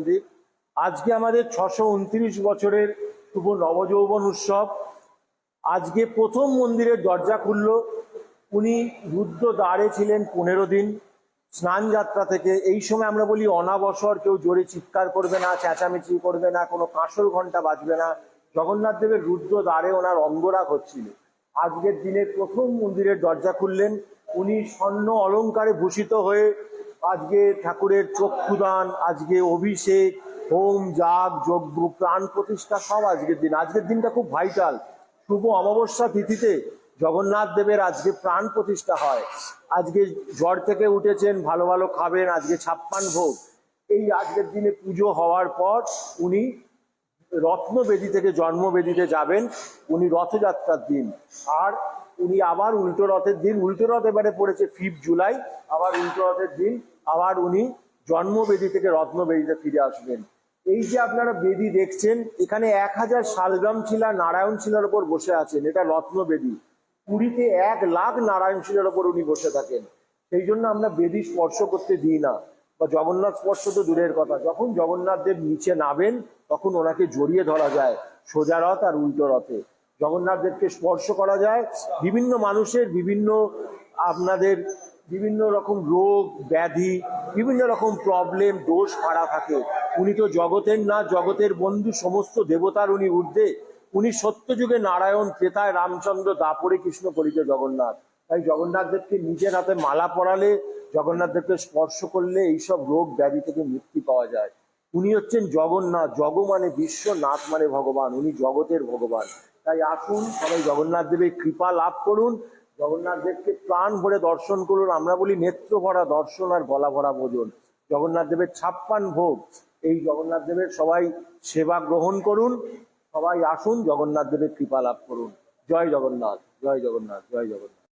মন্দির। আজকে আমাদের ছশো উনত্রিশ বছরের শুভ নবযৌবন উৎসব। আজকে প্রথম মন্দিরের দরজা খুলল। উনি রুদ্র দ্বারে ছিলেন পনেরো দিন। স্নান যাত্রা থেকে এই সময় আমরা বলি অনাবসর, কেউ জোরে চিৎকার করবে না, চেঁচামেচি করবে না, কোনো কাঁসর ঘণ্টা বাজবে না। জগন্নাথ দেবের রুদ্র দ্বারে ওনার অঙ্গরাগ হচ্ছিল। আজকের দিনে প্রথম মন্দিরের দরজা খুললেন। উনি স্বর্ণ অলংকারে ভূষিত হয়ে আজকে ঠাকুরের চক্ষুদান, আজকে অভিষেক, হোম, যাগ, যজ্ঞ, প্রাণ প্রতিষ্ঠা, সব আজকের দিন। আজকের দিনটা খুব ভাইটাল শুভ অমাবস্যা তিথিতে জগন্নাথ দেবের আজকে প্রাণ প্রতিষ্ঠা হয়। আজকে জ্বর থেকে উঠেছেন, ভালো ভালো খাবেন, আজকে ছাপ্পান ভোগ। এই আজকের দিনে পুজো হওয়ার পর উনি রত্নবেদী থেকে জন্মবেদীতে যাবেন। উনি রথযাত্রার দিন। আর উনি আবার উল্টো রথের দিন, উল্টো রথ এবারে পড়েছে ফিফ জুলাই আবার উল্টো রথের দিন আবার উনি জন্মবেদী থেকে রত্নবেদীতে ফিরে আসবেন। এই যে আপনারা বেদি দেখছেন, এখানে এক হাজার শালগ্রাম শিলা নারায়ণ শিলার উপর বসে আছেন, এটা রত্নবেদী। পুরীতে এক লাখ নারায়ণ শিলার উপর উনি বসে থাকেন। সেই জন্য আমরা বেদি স্পর্শ করতে দিই না, বা জগন্নাথ স্পর্শ তো দূরের কথা। যখন জগন্নাথ দেব নিচে নামেন, তখন ওনাকে জড়িয়ে ধরা যায় সোজা রথ আর উল্টো রথে। জগন্নাথ দেবকে স্পর্শ করা যায়। বিভিন্ন মানুষের বিভিন্ন আপনাদের বিভিন্ন রকম রোগ, ব্যাধি, বিভিন্ন রকম প্রবলেম দোষ ভাড়া থাকে। উনি তো জগতের না, জগতের বন্ধু সমস্ত দেবতার উনি ঊর্ধ্বে। উনি সত্যযুগে নারায়ণ ক্রেতায় রামচন্দ্র, দাপরে কৃষ্ণ করিতে জগন্নাথ। তাই জগন্নাথ দেবকে নিজের হাতে মালা পরালে, জগন্নাথ দেবকে স্পর্শ করলে এইসব রোগ, ব্যাধি থেকে মুক্তি পাওয়া যায়। উনি হচ্ছেন জগন্নাথ। জগ মানে বিশ্ব, নাথ মানে ভগবান। উনি জগতের ভগবান। তাই আসুন, সবাই জগন্নাথ দেবের কৃপা লাভ করুন। জগন্নাথ দেবকে প্রাণ ভরে দর্শন করুন। আমরা বলি নেত্র ভরা দর্শন আর গলা ভরা ভোজন। জগন্নাথ দেবের ছাপ্পান ভোগ। এই জগন্নাথ দেবের সবাই সেবা গ্রহণ করুন। সবাই আসুন, জগন্নাথ দেবের কৃপা লাভ করুন। জয় জগন্নাথ জয় জগন্নাথ জয় জগন্নাথ।